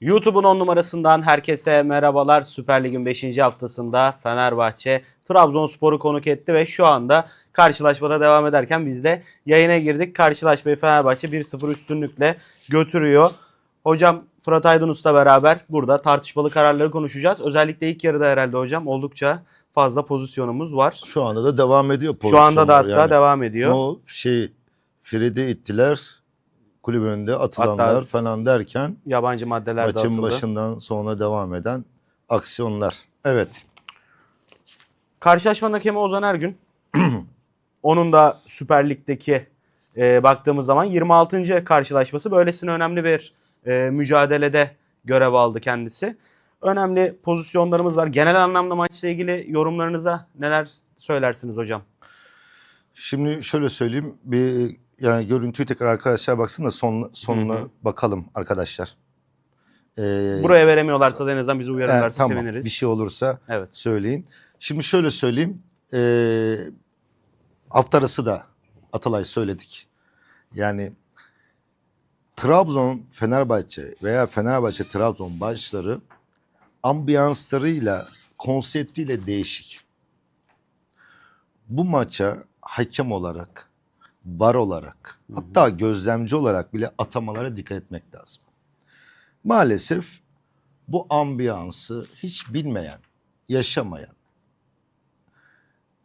YouTube'un 10 numarasından herkese merhabalar. Süper Lig'in 5. haftasında Fenerbahçe Trabzonspor'u konuk etti ve şu anda karşılaşmada devam ederken biz de yayına girdik. Karşılaşmayı Fenerbahçe 1-0 üstünlükle götürüyor. Hocam Fırat Aydınus'la beraber burada tartışmalı kararları konuşacağız. Özellikle ilk yarıda herhalde hocam oldukça fazla pozisyonumuz var. Şu anda da devam ediyor Şu anda da pozisyonlar hatta devam ediyor. O şey Fred'i ittiler. Kulüp önünde atılanlar Hatta- falan derken Yabancı maddeler de maçın atıldı. başından sonra devam eden aksiyonlar. Evet. Karşılaşmanın hakemi Ozan Ergün. Onun da Süper Lig'deki e, baktığımız zaman 26. karşılaşması. Böylesine önemli bir e, mücadelede görev aldı kendisi. Önemli pozisyonlarımız var. Genel anlamda maçla ilgili yorumlarınıza neler söylersiniz hocam? Şimdi şöyle söyleyeyim. Bir yani görüntüyü tekrar arkadaşlar baksın da son, sonuna Hı hı. bakalım arkadaşlar. Ee, Buraya veremiyorlarsa da en azından bizi uyarırlarsa tamam. seviniriz. Bir şey olursa Evet. söyleyin. Şimdi şöyle söyleyeyim. Ee, hafta arası da Atalay söyledik. Yani Trabzon Fenerbahçe veya Fenerbahçe Trabzon maçları ambiyanslarıyla konseptiyle değişik. Bu maça hakem olarak, var olarak, hatta gözlemci olarak bile atamalara dikkat etmek lazım. Maalesef bu ambiyansı hiç bilmeyen, yaşamayan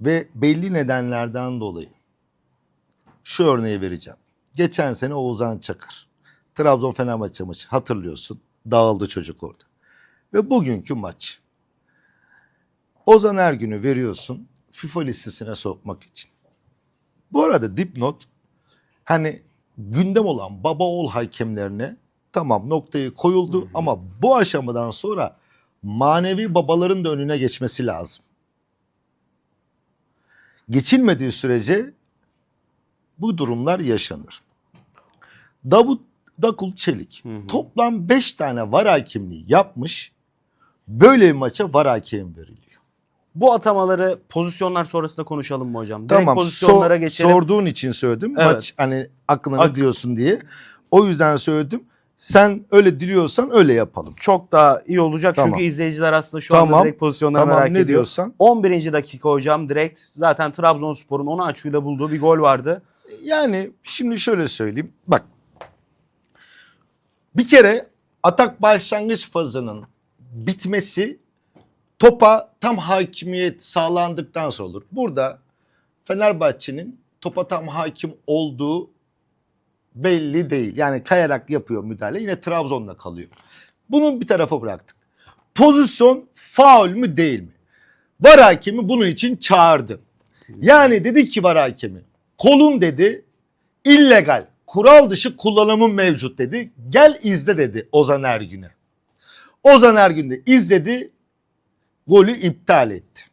ve belli nedenlerden dolayı şu örneği vereceğim. Geçen sene Oğuzhan Çakır. Trabzon Fenerbahçe maçı hatırlıyorsun. Dağıldı çocuk orada. Ve bugünkü maç. Ozan Ergün'ü veriyorsun FIFA listesine sokmak için. Bu arada dipnot hani gündem olan baba oğul hakemlerine tamam noktayı koyuldu ama bu aşamadan sonra manevi babaların da önüne geçmesi lazım. Geçilmediği sürece bu durumlar yaşanır. Davut Dakul Çelik Hı hı. toplam 5 tane var hakimliği yapmış. Böyle bir maça var hakem veriliyor. Bu atamaları pozisyonlar sonrasında konuşalım mı hocam? Direkt tamam pozisyonlara so- geçelim. sorduğun için söyledim. Evet. Maç hani aklına Ak- diyorsun diye. O yüzden söyledim. Sen öyle diliyorsan öyle yapalım. çok daha iyi olacak Tamam. çünkü izleyiciler aslında şu anda Tamam. direkt pozisyonları Tamam merak ne ediyor. diyorsan. 11. dakika hocam direkt zaten Trabzonspor'un onu açıyla bulduğu bir gol vardı. Yani şimdi şöyle söyleyeyim. Bak. Bir kere atak başlangıç fazının bitmesi topa tam hakimiyet sağlandıktan sonra olur. Burada Fenerbahçe'nin topa tam hakim olduğu belli değil. Yani kayarak yapıyor müdahale. Yine Trabzon'da kalıyor. Bunun bir tarafa bıraktık. Pozisyon faul mü değil mi? Var hakemi bunun için çağırdı. Yani dedi ki var hakemi kolun dedi illegal kural dışı kullanımın mevcut dedi. Gel izle dedi Ozan Ergün'e. Ozan Ergün de izledi golü iptal etti.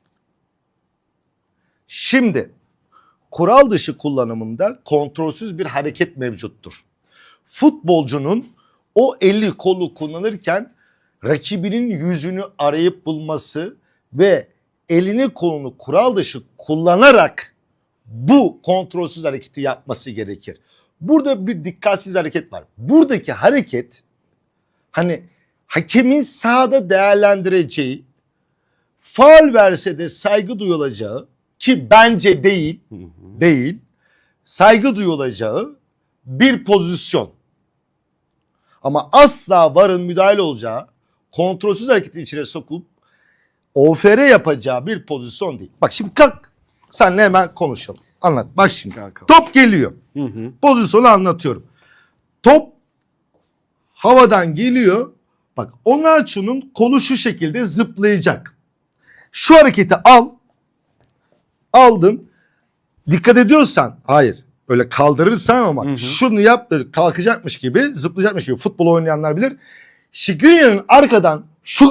Şimdi kural dışı kullanımında kontrolsüz bir hareket mevcuttur. Futbolcunun o eli kolu kullanırken rakibinin yüzünü arayıp bulması ve elini kolunu kural dışı kullanarak bu kontrolsüz hareketi yapması gerekir. Burada bir dikkatsiz hareket var. Buradaki hareket hani hakemin sahada değerlendireceği faul verse de saygı duyulacağı ki bence değil değil saygı duyulacağı bir pozisyon. Ama asla varın müdahale olacağı kontrolsüz hareketin içine sokup OFR yapacağı bir pozisyon değil. Bak şimdi kalk senle hemen konuşalım. Anlat bak şimdi. Top geliyor. Hı hı. Pozisyonu anlatıyorum. Top havadan geliyor. Bak Onaçu'nun kolu şu şekilde zıplayacak. Şu hareketi al. Aldın. Dikkat ediyorsan hayır öyle kaldırırsan ama Hı hı. şunu yap böyle kalkacakmış gibi zıplayacakmış gibi futbol oynayanlar bilir. Şikriye'nin arkadan şu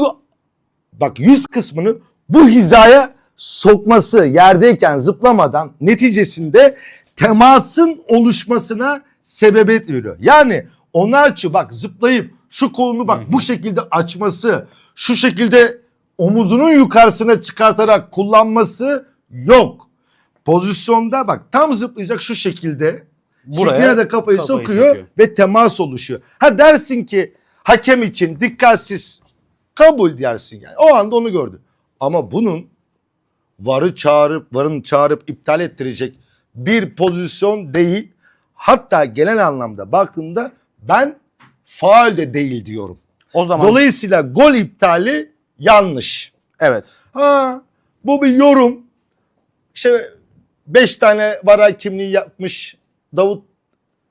bak yüz kısmını bu hizaya sokması yerdeyken zıplamadan neticesinde temasın oluşmasına sebebiyet veriyor. Yani Onaçu bak zıplayıp şu kolunu bak bu şekilde açması, şu şekilde omuzunun yukarısına çıkartarak kullanması yok. Pozisyonda bak tam zıplayacak şu şekilde. Buraya Buraya da kafayı, kafayı sokuyor, sokuyor. ve temas oluşuyor. Ha dersin ki Hakem için dikkatsiz kabul dersin yani. O anda onu gördü. Ama bunun varı çağırıp varın çağırıp iptal ettirecek bir pozisyon değil. Hatta genel anlamda baktığımda ben faul de değil diyorum. O zaman Dolayısıyla gol iptali yanlış. evet. Ha, bu bir yorum. İşte 5 tane var hakimliği yapmış Davut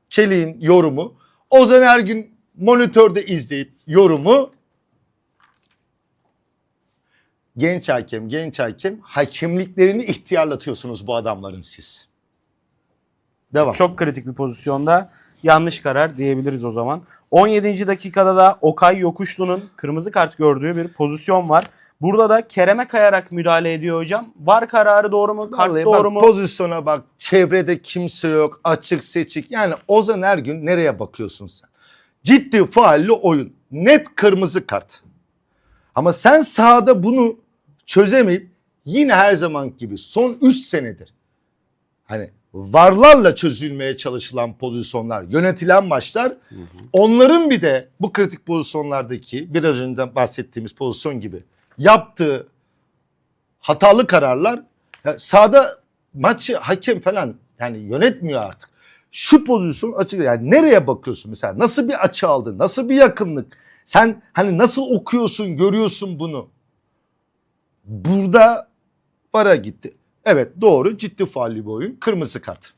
Çelik'in yorumu. Ozan Ergün monitörde izleyip yorumu. Genç hakem, genç hakem hakemliklerini ihtiyarlatıyorsunuz bu adamların siz. Devam. Çok kritik bir pozisyonda yanlış karar diyebiliriz o zaman. 17. dakikada da Okay Yokuşlu'nun kırmızı kart gördüğü bir pozisyon var. Burada da Kerem'e kayarak müdahale ediyor hocam. Var kararı doğru mu? Kart Vallahi doğru bak, mu? Pozisyona bak. Çevrede kimse yok. Açık seçik. Yani Ozan Ergün nereye bakıyorsun sen? Ciddi faalli oyun. Net kırmızı kart. Ama sen sahada bunu çözemeyip yine her zaman gibi son 3 senedir hani varlarla çözülmeye çalışılan pozisyonlar, yönetilen maçlar. Onların bir de bu kritik pozisyonlardaki biraz önce bahsettiğimiz pozisyon gibi yaptığı hatalı kararlar ya sahada maçı hakem falan yani yönetmiyor artık. Şu pozisyon açık yani nereye bakıyorsun mesela? Nasıl bir açı aldın? Nasıl bir yakınlık? Sen hani nasıl okuyorsun görüyorsun bunu? Burada para gitti. Evet doğru ciddi faalli bir oyun kırmızı kart.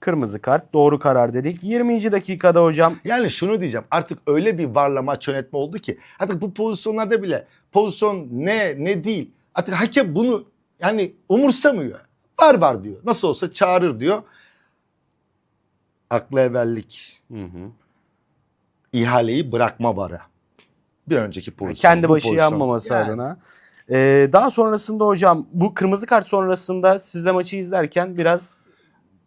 Kırmızı kart doğru karar dedik. 20. dakikada hocam Yani şunu diyeceğim artık öyle bir varla maç yönetme oldu ki artık bu pozisyonlarda bile pozisyon ne ne değil artık hakem bunu yani umursamıyor. Var var diyor nasıl olsa çağırır diyor. Aklı evvellik Hı hı. ihaleyi bırakma vara. Bir önceki pozisyon. kendi başı pozisyon. yanmaması Yani adına. Ee, daha sonrasında hocam bu kırmızı kart sonrasında sizle maçı izlerken biraz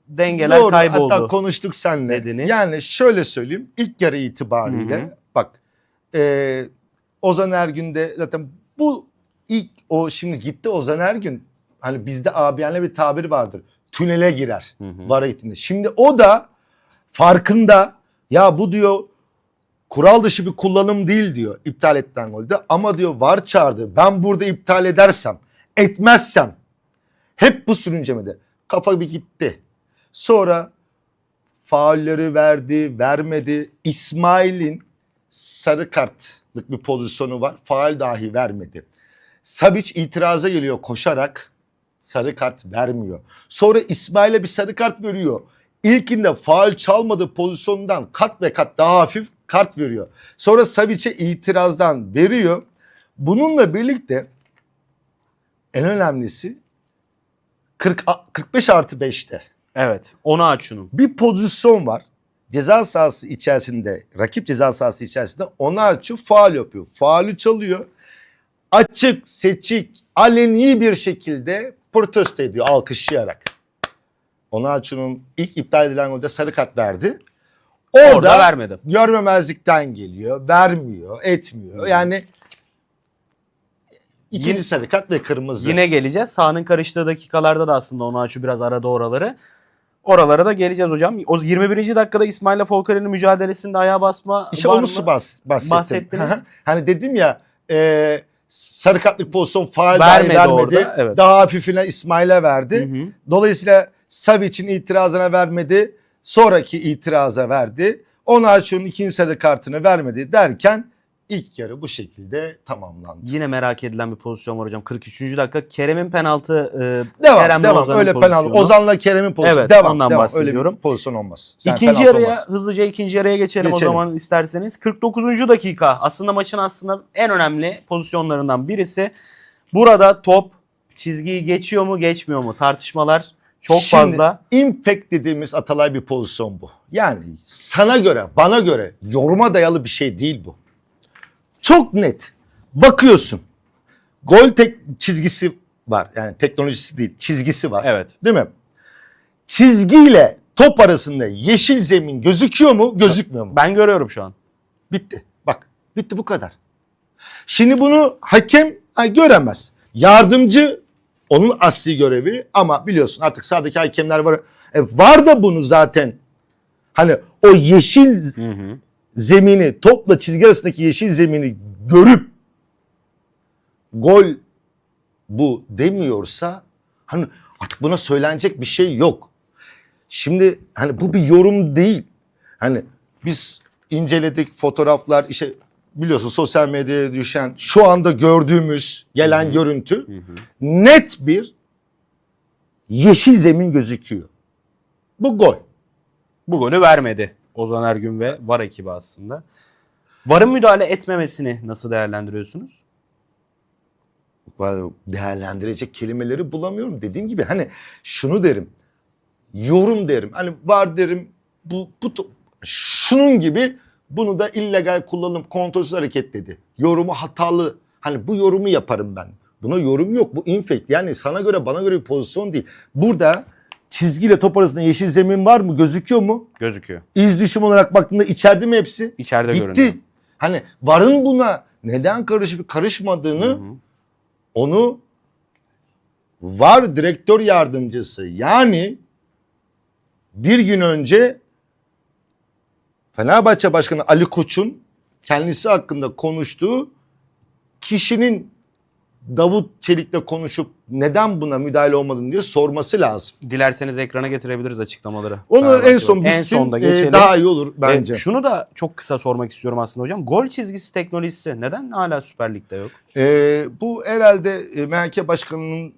dengeler Doğru kayboldu. hatta konuştuk seninle. dediniz. Yani şöyle söyleyeyim ilk yarı itibariyle Hı hı. bak e, Ozan Ergün de zaten bu ilk o şimdi gitti Ozan Ergün hani bizde abiyane bir tabir vardır. Tünele girer Hı hı. vara gittiğinde. Şimdi o da farkında ya bu diyor kural dışı bir kullanım değil diyor iptal edilen golde ama diyor var çağırdı ben burada iptal edersem etmezsem hep bu sürüncemede kafa bir gitti. Sonra faulleri verdi, vermedi. İsmail'in sarı kartlık bir pozisyonu var. Faul dahi vermedi. Savic itiraza geliyor koşarak. Sarı kart vermiyor. Sonra İsmail'e bir sarı kart veriyor. İlkinde faul çalmadığı pozisyondan kat ve kat daha hafif kart veriyor. Sonra Savic'e itirazdan veriyor. Bununla birlikte en önemlisi 40, 45 artı 5'te Evet. Onu aç şunu. bir pozisyon var. Ceza sahası içerisinde, rakip ceza sahası içerisinde ona açıyor, faal yapıyor. Faulü çalıyor. Açık, seçik, aleni bir şekilde protesto ediyor alkışlayarak. Ona açının ilk iptal edilen golde sarı kart verdi. Orada, Orada vermedi. görmemezlikten geliyor, vermiyor, etmiyor. Yani ikinci Yine- sarı ve kırmızı. Yine geleceğiz. Sahanın karıştığı dakikalarda da aslında onu açı biraz arada oraları. Oralara da geleceğiz hocam. O 21. dakikada İsmail'le Folkare'nin mücadelesinde ayağa basma İşte var onu mı? bas, bahsettim. Bahsettiniz. hani dedim ya e, sarı kartlık pozisyon faal Vermedi vermedi. orada, evet. Daha hafifine İsmail'e verdi. Hı hı. Dolayısıyla Savic'in itirazına vermedi. Sonraki itiraza verdi. Onaçu'nun ikinci sarı kartını vermedi derken ilk yarı bu şekilde tamamlandı. Yine merak edilen bir pozisyon var hocam. 43. dakika Kerem'in penaltı e, Devam Kerem'le devam Ozan'ın öyle penaltı. pozisyonu. Ozan'la Kerem'in pozisyonu. Evet, devam ondan devam. bahsediyorum. Öyle bir pozisyon olmaz. Sen İkinci penaltı yarıya olmaz. hızlıca ikinci yarıya geçelim, Geçelim. o zaman isterseniz. 49. dakika aslında maçın aslında en önemli pozisyonlarından birisi. Burada top çizgiyi geçiyor mu geçmiyor mu tartışmalar çok Şimdi, fazla. Impact dediğimiz Atalay bir pozisyon bu. Yani sana göre, bana göre yoruma dayalı bir şey değil bu. Çok net. Bakıyorsun. Gol tek çizgisi var. Yani teknolojisi değil, çizgisi var. Evet. Değil mi? Çizgiyle top arasında yeşil zemin gözüküyor mu, gözükmüyor mu? Ben görüyorum şu an. Bitti. Bak, bitti bu kadar. Şimdi bunu hakem ha, göremez. Yardımcı onun asli görevi ama biliyorsun artık sahadaki hakemler var. E, var da bunu zaten hani o yeşil Hı hı. zemini topla çizgi arasındaki yeşil zemini görüp gol bu demiyorsa hani artık buna söylenecek bir şey yok. Şimdi hani bu bir yorum değil. Hani biz inceledik fotoğraflar işte biliyorsun sosyal medyaya düşen şu anda gördüğümüz gelen görüntü net bir yeşil zemin gözüküyor. Bu gol. Bu golü vermedi Ozan Ergün ve VAR ekibi aslında. VAR'ın müdahale etmemesini nasıl değerlendiriyorsunuz? değerlendirecek kelimeleri bulamıyorum. Dediğim gibi hani şunu derim. Yorum derim. Hani var derim. Bu, bu şunun gibi bunu da illegal kullanım kontrolsüz hareket dedi. Yorumu hatalı. Hani bu yorumu yaparım ben. Buna yorum yok. Bu infect. Yani sana göre bana göre bir pozisyon değil. Burada çizgiyle top arasında yeşil zemin var mı? Gözüküyor mu? Gözüküyor. İz düşüm olarak baktığında içeride mi hepsi? İçeride görünüyor. Bitti. Hani varın buna neden karışıp karışmadığını Hı hı. onu var direktör yardımcısı yani bir gün önce Fenerbahçe Başkanı Ali Koç'un kendisi hakkında konuştuğu kişinin Davut Çelik'le konuşup neden buna müdahale olmadın diye sorması lazım. Dilerseniz ekrana getirebiliriz açıklamaları. Onu en Fenerbahçe son olarak. en bitsin sonda e, geçelim. daha iyi olur bence. E, şunu da çok kısa sormak istiyorum aslında hocam. Gol çizgisi teknolojisi neden hala Süper Lig'de yok? Ee, bu herhalde e, MHK Başkanı'nın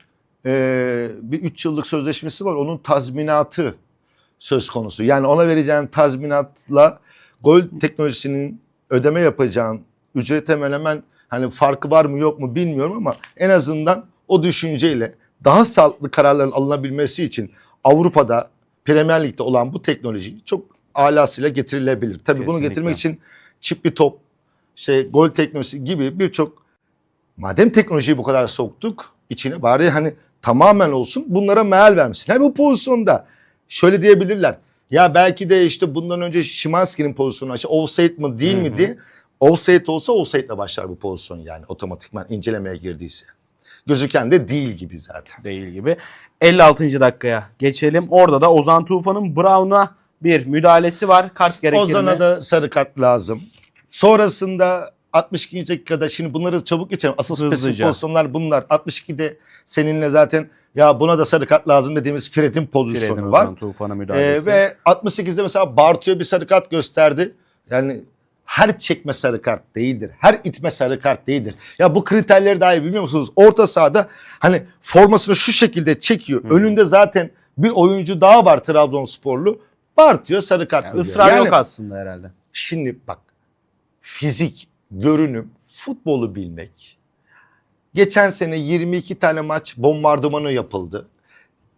e, bir 3 yıllık sözleşmesi var. Onun tazminatı söz konusu. Yani ona vereceğin tazminatla gol teknolojisinin ödeme yapacağın ücret hemen hemen hani farkı var mı yok mu bilmiyorum ama en azından o düşünceyle daha sağlıklı kararların alınabilmesi için Avrupa'da Premier Lig'de olan bu teknoloji çok alasıyla getirilebilir. Tabii bunu Kesinlikle. getirmek için çipli top, şey gol teknolojisi gibi birçok madem teknolojiyi bu kadar soktuk içine bari hani tamamen olsun bunlara meal vermişsin. Hem bu pozisyonda şöyle diyebilirler. Ya belki de işte bundan önce Şimanski'nin pozisyonu işte offside mı değil mi diye. Offside olsa offside'le başlar bu pozisyon yani otomatikman incelemeye girdiyse. Gözüken de değil gibi zaten. Değil gibi. 56. dakikaya geçelim. Orada da Ozan Tufan'ın Brown'a bir müdahalesi var. Kart gerekir Ozan'a mi? da sarı kart lazım. Sonrasında 62. dakikada şimdi bunları çabuk geçelim. Asıl spesifik pozisyonlar bunlar. 62'de seninle zaten ya buna da sarı kart lazım dediğimiz Fred'in pozisyonu Fred'in var. Tufan'a Ee, müdahalesi. ve 68'de mesela Bartu'ya bir sarı kart gösterdi. Yani her çekme sarı kart değildir. Her itme sarı kart değildir. Ya bu kriterleri daha iyi bilmiyor musunuz? Orta sahada hani formasını şu şekilde çekiyor. Hı. Önünde zaten bir oyuncu daha var Trabzonsporlu. Bartu'ya sarı kart Yani ısrar Yani yok aslında herhalde. Şimdi bak fizik, görünüm, futbolu bilmek. Geçen sene 22 tane maç bombardımanı yapıldı.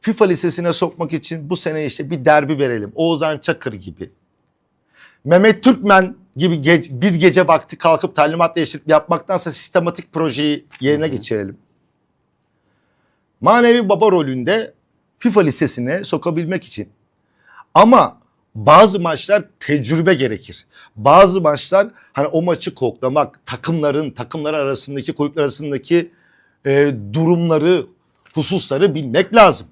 FIFA listesine sokmak için bu sene işte bir derbi verelim. Oğuzhan Çakır gibi. Mehmet Türkmen gibi ge- bir gece vakti kalkıp talimat değiştirip yapmaktansa sistematik projeyi yerine geçirelim. Manevi baba rolünde FIFA listesine sokabilmek için. Ama bazı maçlar tecrübe gerekir. Bazı maçlar hani o maçı koklamak, takımların, takımlar arasındaki, kulüpler arasındaki e, durumları, hususları bilmek lazım.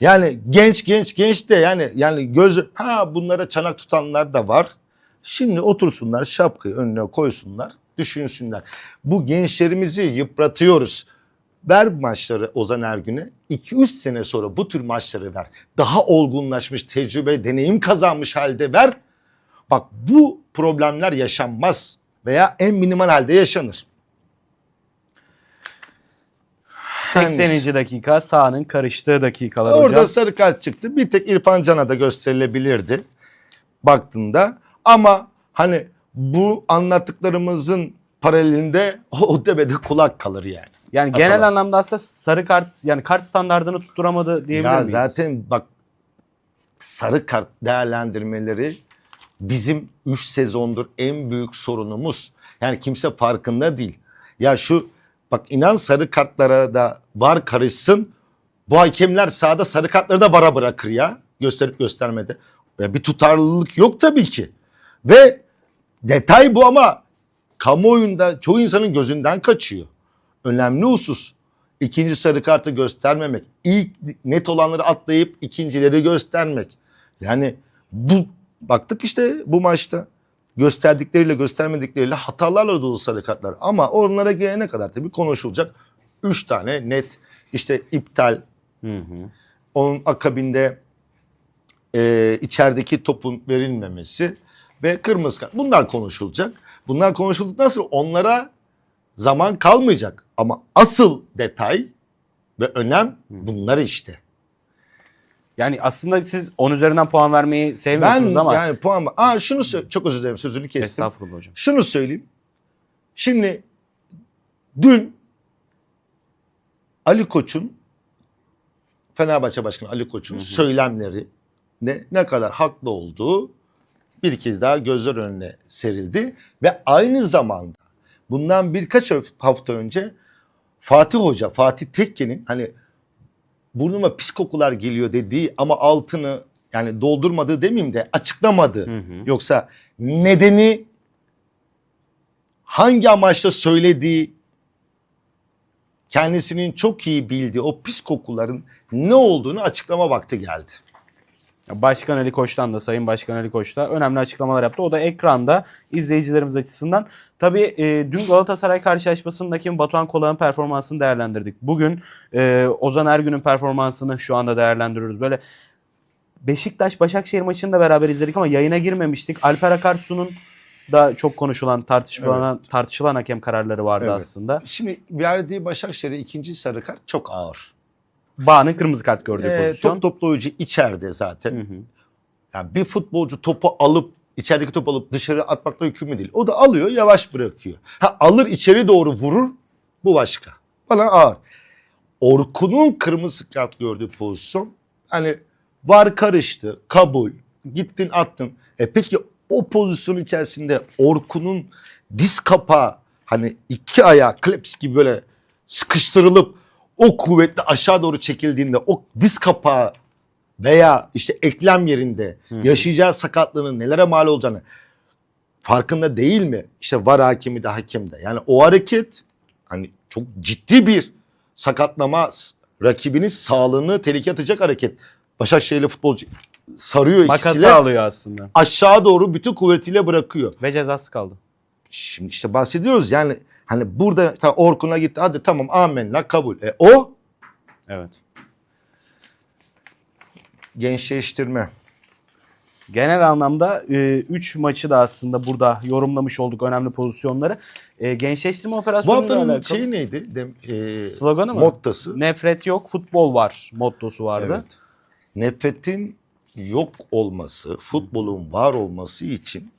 Yani genç genç genç de yani yani göz ha bunlara çanak tutanlar da var. Şimdi otursunlar şapkayı önüne koysunlar, düşünsünler. Bu gençlerimizi yıpratıyoruz. Ver maçları Ozan Ergün'e. 2-3 sene sonra bu tür maçları ver. Daha olgunlaşmış, tecrübe, deneyim kazanmış halde ver. Bak bu problemler yaşanmaz veya en minimal halde yaşanır. 80. dakika sahanın karıştığı dakikalar Orada hocam. sarı kart çıktı. Bir tek İrfan Can'a da gösterilebilirdi baktığında. Ama hani bu anlattıklarımızın paralelinde o debede kulak kalır yani. Yani genel Hatalar. anlamda aslında sarı kart yani kart standartını tutturamadı diyebilir Ya miyiz? zaten bak sarı kart değerlendirmeleri bizim 3 sezondur en büyük sorunumuz. Yani kimse farkında değil. Ya şu bak inan sarı kartlara da var karışsın. Bu hakemler sahada sarı kartları da vara bırakır ya. Gösterip göstermede. Ya bir tutarlılık yok tabii ki. Ve detay bu ama kamuoyunda çoğu insanın gözünden kaçıyor. Önemli husus. İkinci sarı kartı göstermemek. İlk net olanları atlayıp ikincileri göstermek. Yani bu baktık işte bu maçta. gösterdikleriyle göstermedikleriyle hatalarla dolu sarı kartlar. Ama onlara gelene kadar tabii konuşulacak. Üç tane net işte iptal, Hı hı. onun akabinde e, içerideki topun verilmemesi ve kırmızı kart. Bunlar konuşulacak. Bunlar konuşulduktan sonra onlara zaman kalmayacak. Ama asıl detay ve önem bunlar işte. Yani aslında siz 10 üzerinden puan vermeyi sevmiyorsunuz Ben ama yani puan... Aa şunu sö- çok özür dilerim sözünü kestim. estağfurullah hocam. Şunu söyleyeyim. Şimdi dün Ali Koç'un Fenerbahçe Başkanı Ali Koç'un söylemleri ne ne kadar haklı olduğu bir kez daha gözler önüne serildi ve aynı zamanda bundan birkaç hafta önce Fatih Hoca, Fatih Tekke'nin hani burnuma pis kokular geliyor dediği ama altını yani doldurmadığı demeyeyim de açıklamadı. Hı hı. Yoksa nedeni hangi amaçla söylediği kendisinin çok iyi bildiği o pis kokuların ne olduğunu açıklama vakti geldi. Başkan Ali Koç'tan da Sayın Başkan Ali Koç da önemli açıklamalar yaptı. O da ekranda izleyicilerimiz açısından. Tabii e, dün Galatasaray karşılaşmasındaki Batuhan Kolağ'ın performansını değerlendirdik. Bugün e, Ozan Ergün'ün performansını şu anda değerlendiriyoruz. Böyle Beşiktaş Başakşehir maçını da beraber izledik ama yayına girmemiştik. Alper Akarsu'nun da çok konuşulan tartışılan tartışılan hakem kararları vardı Evet. aslında. Şimdi verdiği Başakşehir'e ikinci sarı kart çok ağır. Bağ'ın kırmızı kart gördüğü Ee, pozisyon. top toplu oyuncu içeride zaten. Hı hı. Yani bir futbolcu topu alıp içerideki topu alıp dışarı atmakla yükümlü değil. O da alıyor yavaş bırakıyor. Ha alır içeri doğru vurur bu başka. Bana ağır. Orkun'un kırmızı kart gördüğü pozisyon hani var karıştı kabul gittin attın. E peki o pozisyon içerisinde Orkun'un diz kapağı hani iki ayağı kleps gibi böyle sıkıştırılıp o kuvvetle aşağı doğru çekildiğinde o diz kapağı veya işte eklem yerinde Hı hı. yaşayacağı sakatlığının nelere mal olacağını farkında değil mi? İşte var hakimi de hakem de. Yani o hareket hani çok ciddi bir sakatlama rakibinin sağlığını tehlikeye atacak hareket. Başakşehirli futbolcu sarıyor Makası ikisiyle alıyor aslında. aşağı doğru bütün kuvvetiyle bırakıyor. Ve cezası kaldı. Şimdi işte bahsediyoruz yani hani burada ta Orkun'a gitti hadi tamam amenna kabul. E o Evet. gençleştirme. Genel anlamda 3 maçı da aslında burada yorumlamış olduk önemli pozisyonları. E, gençleştirme Bu operasyonuyla haftanın şeyi neydi? Dem, e, sloganı mı? Mottası. Nefret yok, futbol var mottosu vardı. Evet. Nefretin yok olması, futbolun var olması için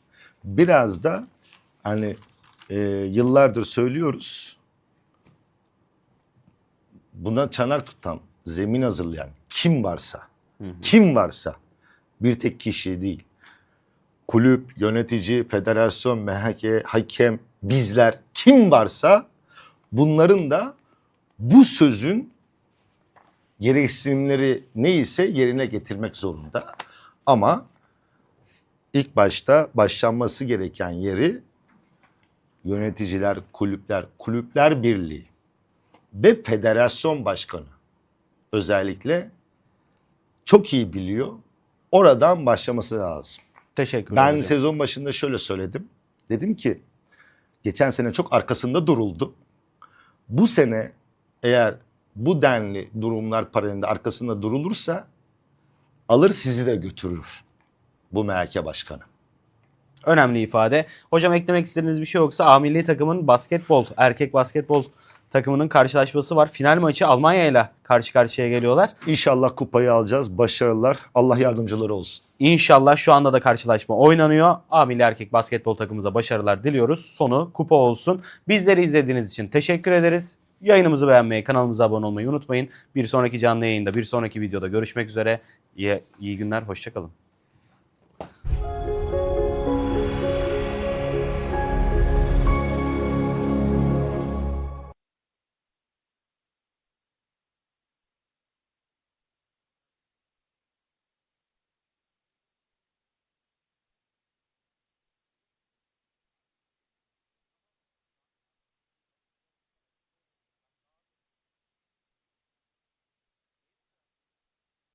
biraz da hani e, yıllardır söylüyoruz. Buna çanak tutan, zemin hazırlayan kim varsa, Hı hı. kim varsa bir tek kişi değil. Kulüp, yönetici, federasyon, MHK, hakem, bizler kim varsa bunların da bu sözün gereksinimleri neyse yerine getirmek zorunda. Ama ilk başta başlanması gereken yeri yöneticiler, kulüpler, kulüpler birliği ve federasyon başkanı özellikle çok iyi biliyor. Oradan başlaması lazım. Teşekkür Ben ederim. sezon başında şöyle söyledim. Dedim ki geçen sene çok arkasında duruldu. Bu sene eğer bu denli durumlar paralelinde arkasında durulursa alır sizi de götürür bu MHK başkanı. Önemli ifade. Hocam eklemek istediğiniz bir şey yoksa A milli takımın basketbol, erkek basketbol takımının karşılaşması var. Final maçı Almanya ile karşı karşıya geliyorlar. İnşallah kupayı alacağız. Başarılar. Allah yardımcıları olsun. İnşallah şu anda da karşılaşma oynanıyor. A milli erkek basketbol takımımıza başarılar diliyoruz. Sonu kupa olsun. Bizleri izlediğiniz için teşekkür ederiz. Yayınımızı beğenmeyi, kanalımıza abone olmayı unutmayın. Bir sonraki canlı yayında, bir sonraki videoda görüşmek üzere. İyi, iyi günler, hoşçakalın.